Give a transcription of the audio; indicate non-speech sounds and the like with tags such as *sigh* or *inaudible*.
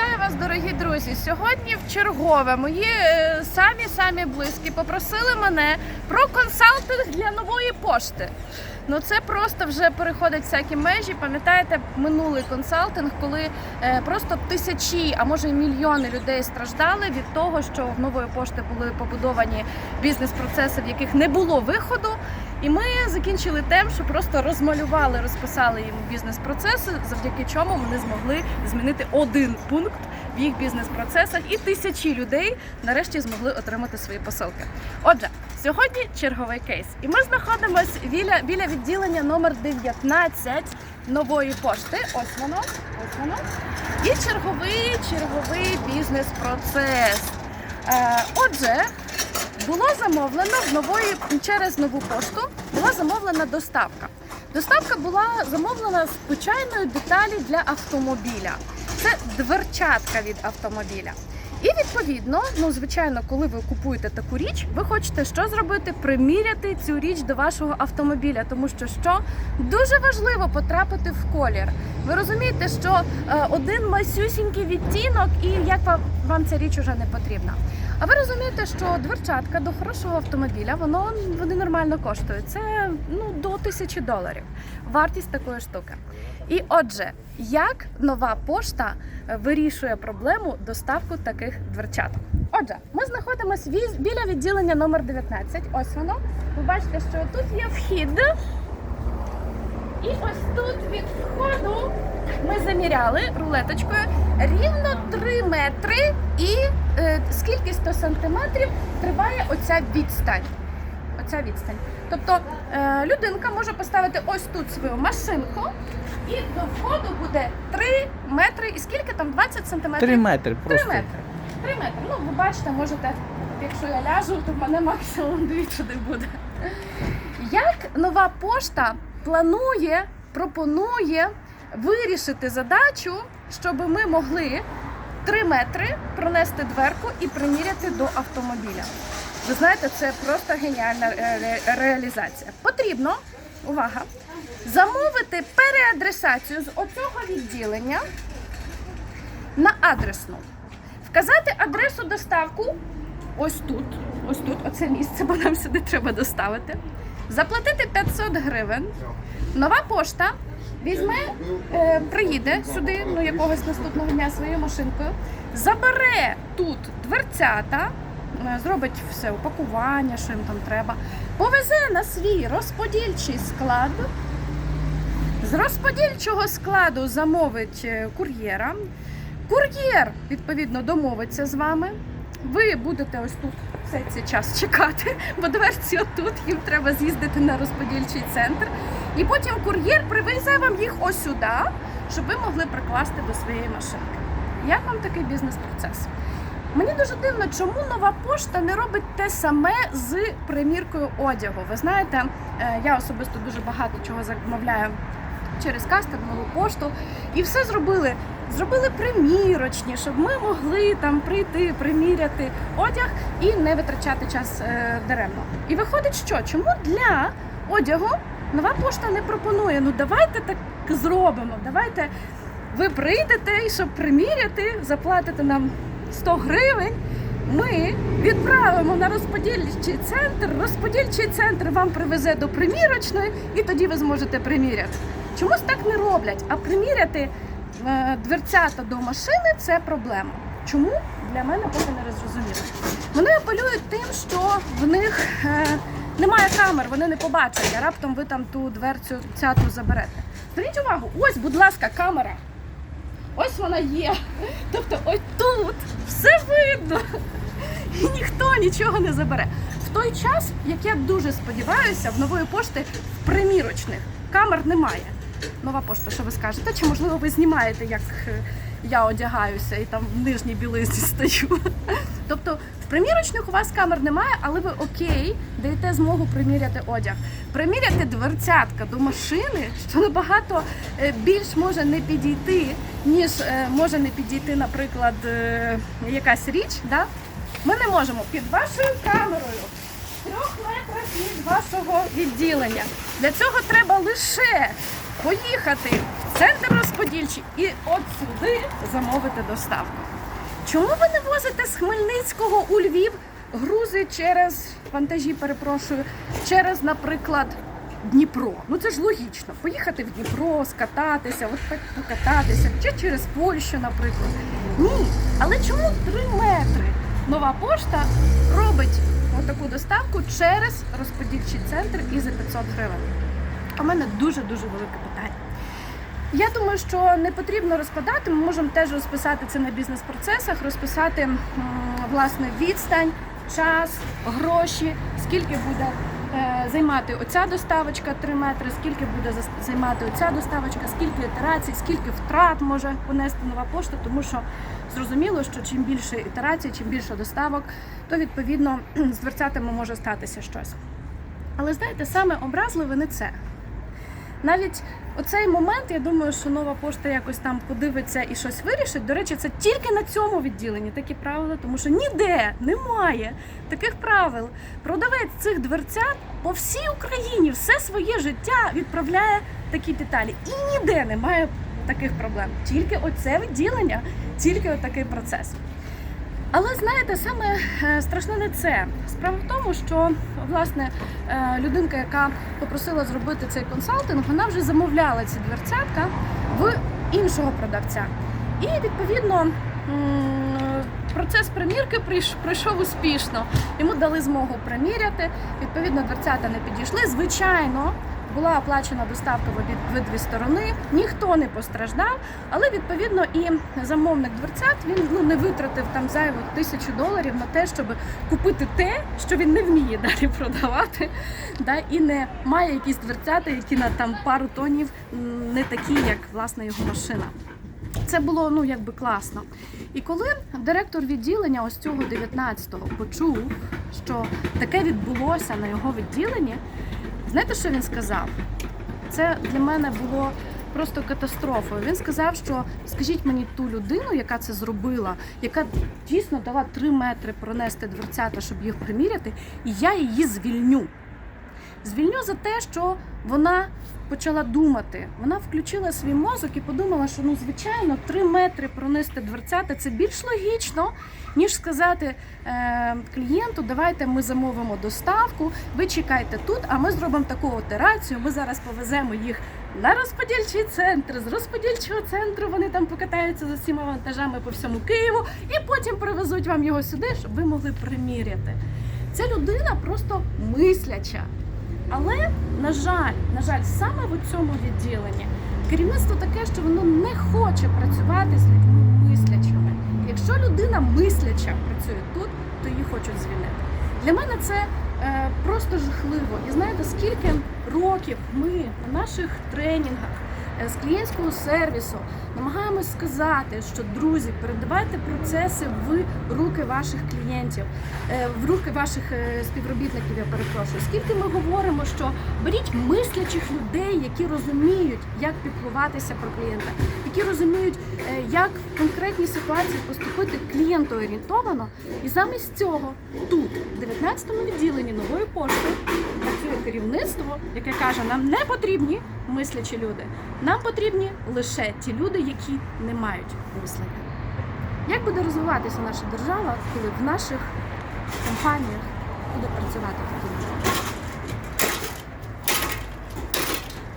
একটা вас, дорогі друзі! Сьогодні в чергове мої е, самі самі близькі попросили мене про консалтинг для нової пошти. Ну це просто вже переходить всякі межі. Пам'ятаєте, минулий консалтинг, коли е, просто тисячі, а може й мільйони людей страждали від того, що в нової пошти були побудовані бізнес-процеси, в яких не було виходу. І ми закінчили тим, що просто розмалювали, розписали їм бізнес-процеси, завдяки чому вони змогли змінити один пункт в їх бізнес-процесах, і тисячі людей нарешті змогли отримати свої посилки. Отже, сьогодні черговий кейс, і ми знаходимося біля, біля відділення номер 19 нової пошти. Ось воно, ось воно. І черговий черговий бізнес-процес. Е, отже, було замовлено в нової через нову пошту. Була замовлена доставка. Доставка була замовлена з звичайної деталі для автомобіля. Це дверчатка від автомобіля. І відповідно, ну звичайно, коли ви купуєте таку річ, ви хочете що зробити? Приміряти цю річ до вашого автомобіля, тому що що дуже важливо потрапити в колір. Ви розумієте, що е, один масюсінький відтінок, і як вам, вам ця річ уже не потрібна. А ви розумієте, що дверчатка до хорошого автомобіля, воно вони нормально коштують. Це ну до тисячі доларів. Вартість такої штуки. І отже, як нова пошта вирішує проблему доставку таких дверчаток? Отже, ми знаходимося біля відділення номер 19. Ось воно. Ви бачите, що тут є вхід. І ось тут від входу ми заміряли рулеточкою рівно 3 метри і е, скільки 100 сантиметрів триває оця відстань. Оця відстань. Тобто е, людинка може поставити ось тут свою машинку, і до входу буде 3 метри. І скільки там 20 сантиметрів? Три метри Три просто. метри. Три метри. Ну, ви бачите, можете, якщо я ляжу, то в мене максимум дві туди буде. Як нова пошта планує, пропонує вирішити задачу, щоб ми могли три метри пронести дверку і приміряти до автомобіля? Ви знаєте, це просто геніальна е, реалізація. Потрібно, увага, замовити переадресацію з оцього відділення на адресну. Вказати адресу доставку ось тут, ось тут, оце місце, бо нам сюди треба доставити. Заплатити 500 гривень. Нова пошта візьме, е, приїде сюди, ну якогось наступного дня своєю машинкою, забере тут дверцята, е, зробить все упакування, що їм там треба, повезе на свій розподільчий склад. З розподільчого складу замовить е, кур'єра. Кур'єр, відповідно, домовиться з вами. Ви будете ось тут все цей час чекати, *laughs* бо дверці отут, їм треба з'їздити на розподільчий центр. І потім кур'єр привезе вам їх ось сюди, щоб ви могли прикласти до своєї машинки. Як вам такий бізнес-процес? Мені дуже дивно, чому нова пошта не робить те саме з приміркою одягу. Ви знаєте, е, я особисто дуже багато чого замовляю через кастинг, нову пошту, і все зробили. Зробили примірочні, щоб ми могли там прийти, приміряти одяг і не витрачати час е, даремно. І виходить, що чому для одягу нова пошта не пропонує? Ну давайте так зробимо. Давайте ви прийдете і щоб приміряти, заплатите нам 100 гривень. Ми відправимо на розподільчий центр. Розподільчий центр вам привезе до примірочної, і тоді ви зможете приміряти. Чомусь так не роблять, а приміряти е, дверцята до машини це проблема. Чому для мене поки не зрозуміло. Вони апелюють тим, що в них е, немає камер, вони не побачать, а раптом ви там ту дверцю цяту заберете. Зверніть увагу, ось, будь ласка, камера. Ось вона є. Тобто, ось тут все видно. І ніхто нічого не забере. В той час, як я дуже сподіваюся, в нової пошти примірочних камер немає. Нова пошта, що ви скажете? Чи можливо ви знімаєте, як е, я одягаюся і там в нижній білизні стою? Тобто в примірочних у вас камер немає, але ви окей, даєте змогу приміряти одяг. Приміряти дверцятка до машини, що набагато е, більш може не підійти, ніж е, може не підійти, наприклад, е, якась річ. Да? Ми не можемо під вашою камерою трьох метрах від вашого відділення. Для цього треба лише поїхати в центр розподільчий і от сюди замовити доставку. Чому ви не возите з Хмельницького у Львів грузи через вантажі, перепрошую, через, наприклад, Дніпро? Ну це ж логічно. Поїхати в Дніпро, скататися, от так покататися, чи через Польщу, наприклад. Ні. Але чому 3 метри? Нова пошта робить таку доставку через розподільчий центр і за 500 гривень. У мене дуже дуже велике питання. Я думаю, що не потрібно розкладати. Ми можемо теж розписати це на бізнес-процесах, розписати власне відстань, час, гроші, скільки буде е, займати оця доставочка 3 метри, скільки буде займати оця доставочка, скільки ітерацій, скільки втрат може понести нова пошта, тому що зрозуміло, що чим більше ітерацій, чим більше доставок, то відповідно *clears throat* з дверцятами може статися щось. Але знаєте, саме образливе не це. Навіть оцей момент, я думаю, що нова пошта якось там подивиться і щось вирішить. До речі, це тільки на цьому відділенні такі правила, тому що ніде немає таких правил. Продавець цих дверцят по всій Україні все своє життя відправляє такі деталі. І ніде немає таких проблем. Тільки оце відділення, тільки отакий процес. Але знаєте, саме е, страшне не це. Справа в тому, що власне е, людинка, яка попросила зробити цей консалтинг, вона вже замовляла ці дверцятка в іншого продавця. І відповідно процес примірки пройшов успішно. Йому дали змогу приміряти. Відповідно, дверцята не підійшли. Звичайно. Була оплачена доставка в обидві сторони, ніхто не постраждав, але відповідно і замовник дверцят він ну не витратив там зайвих тисячу доларів на те, щоб купити те, що він не вміє *laughs* далі продавати, да, і не має якісь дверцята, які на там пару тонів не такі, як власне його машина. Це було ну якби класно. І коли директор відділення ось цього 19-го почув, що таке відбулося на його відділенні, знаєте, що він сказав? Це для мене було просто катастрофою. Він сказав, що скажіть мені ту людину, яка це зробила, яка дійсно дала 3 метри пронести дверцята, щоб їх приміряти, і я її звільню. Звільню за те, що вона почала думати. Вона включила свій мозок і подумала, що ну звичайно 3 метри пронести дверцята це більш логічно, ніж сказати е, клієнту, давайте ми замовимо доставку, ви чекайте тут, а ми зробимо таку операцію. Ми зараз повеземо їх на розподільчий центр. З розподільчого центру вони там покатаються за всіма вантажами по всьому Києву і потім привезуть вам його сюди, щоб ви могли приміряти. Ця людина просто мисляча. Але, на жаль, на жаль, саме в цьому відділенні керівництво таке, що воно не хоче працювати з людьми. Якщо людина мисляча працює тут, то її хочуть звільнити. Для мене це е, просто жахливо. І знаєте, скільки років ми на наших тренінгах е, з клієнтського сервісу намагаємось сказати, що друзі, передавайте процеси в руки ваших клієнтів, е, в руки ваших е, співробітників. Я перепрошую. Скільки ми говоримо, що беріть мислячих людей, які розуміють, як піклуватися про клієнта, які розуміють, е, як в конкретній ситуації поступити клієнтоорієнтовано. І замість цього тут, в 19-му відділенні нової пошти, працює керівництво, яке каже, нам не потрібні мислячі люди. Нам потрібні лише ті люди, які не мають мислення. Як буде розвиватися наша держава, коли в наших компаніях буде працювати такі?